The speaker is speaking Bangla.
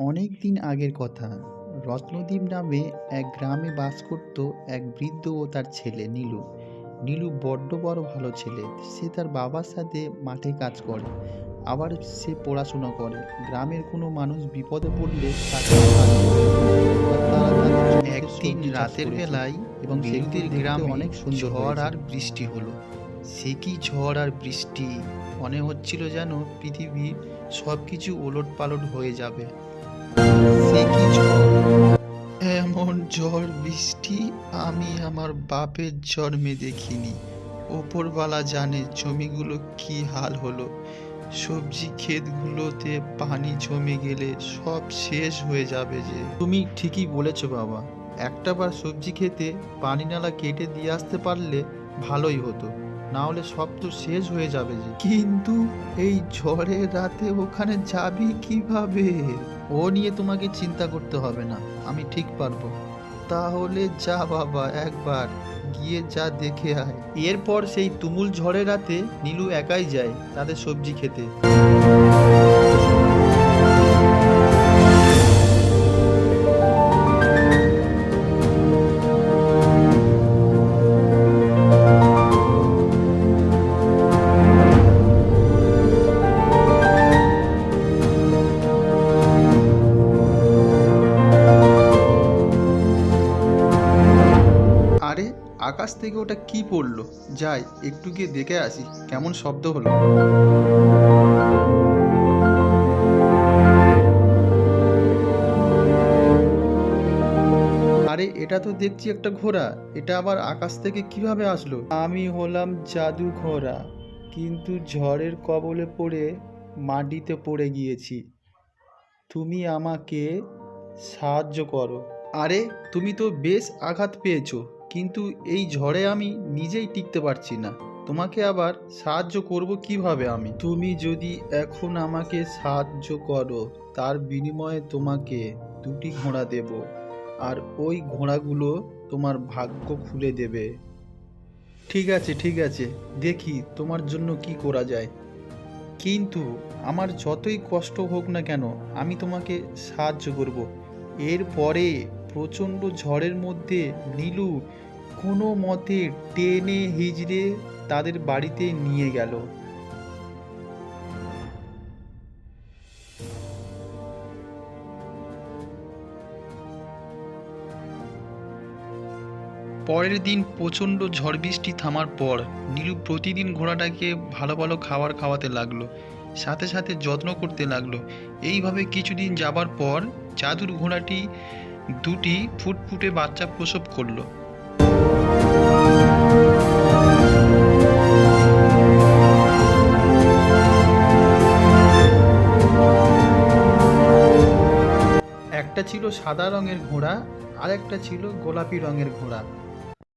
অনেক দিন আগের কথা। রত্নদ্বীপ নামে এক গ্রামে বাস করত এক বৃদ্ধ ও তার ছেলে নীলু। নীলু বড্ড বড় ভালো ছেলে। সে তার বাবার সাথে মাঠে কাজ করে। আবার সে পড়াশোনা করে। গ্রামের কোনো মানুষ বিপদে পড়লে একদিন রাতের বেলায় এবং বিরুদের সেগুলো দেখতে গ্রামে অনেক সুন্দর ঝড় আর বৃষ্টি হলো। সে কি ঝড় আর বৃষ্টি? মনে হচ্ছিল যেন পৃথিবীর সব কিছু ওলট পালট হয়ে যাবে। এমন ঝড়, বৃষ্টি আমি আমার বাপের জন্মে দেখিনি। ওপরওয়ালা জানে জমিগুলো কি হাল হলো। সবজি ক্ষেতগুলোতে পানি জমে গেলে সব শেষ হয়ে যাবে যে। তুমি ঠিকই বলেছ বাবা একটা বার সবজি খেতে পানি নালা কেটে দিয়ে আসতে পারলে ভালোই হতো। না হলে সব তো শেষ হয়ে যাবে যে। কিন্তু এই ঝড়ের রাতে ওখানে যাবি কীভাবে? ও নিয়ে তোমাকে চিন্তা করতে হবে না আমি ঠিক পারব। তাহলে যা বাবা একবার গিয়ে যা দেখে আয়। এরপর সেই তুমুল ঝড়ের রাতে নীলু একাই যায় তাদের সবজি খেতে। আকাশ থেকে ওটা কি পড়ল? যাই, একটু গিয়ে দেখে আসি, কেমন শব্দ হলো। আরে, এটা তো দেখছি একটা ঘোড়া, এটা আবার আকাশ থেকে কীভাবে আসলো? আমি হলাম জাদু ঘোড়া, কিন্তু ঝড়ের কবলে পড়ে মাটিতে পড়ে গিয়েছি। তুমি আমাকে সাহায্য করো। আরে, তুমি তো বেশ আঘাত পেয়েছ। কিন্তু এই ঝড়ে আমি নিজেই টিকতে পারছি না। তোমাকে আবার সাহায্য করব কীভাবে আমি? তুমি যদি এখন আমাকে সাহায্য করো, তার বিনিময়ে তোমাকে দুটি ঘোড়া দেব, আর ওই ঘোড়াগুলো তোমার ভাগ্য খুলে দেবে। ঠিক আছে ঠিক আছে, দেখি তোমার জন্য কি করা যায়। কিন্তু আমার যতই কষ্ট হোক না কেন, আমি তোমাকে সাহায্য করব। এরপরে প্রচণ্ড ঝড়ের মধ্যে নীলু কোনো মতে টেনে হিজড়ে তাদের বাড়িতে নিয়ে গেল। পরের দিন প্রচণ্ড ঝড় বৃষ্টি থামার পর নীলু প্রতিদিন ঘোড়াটাকে ভালো ভালো খাবার খাওয়াতে লাগল, সাথে সাথে যত্ন করতে লাগল। এইভাবে কিছুদিন যাবার পর জাদুর ঘোড়াটি দুটি ফুটফুটে বাচ্চা প্রসব করল। একটা ছিল সাদা রঙের ঘোড়া আর একটা ছিল গোলাপি রঙের ঘোড়া।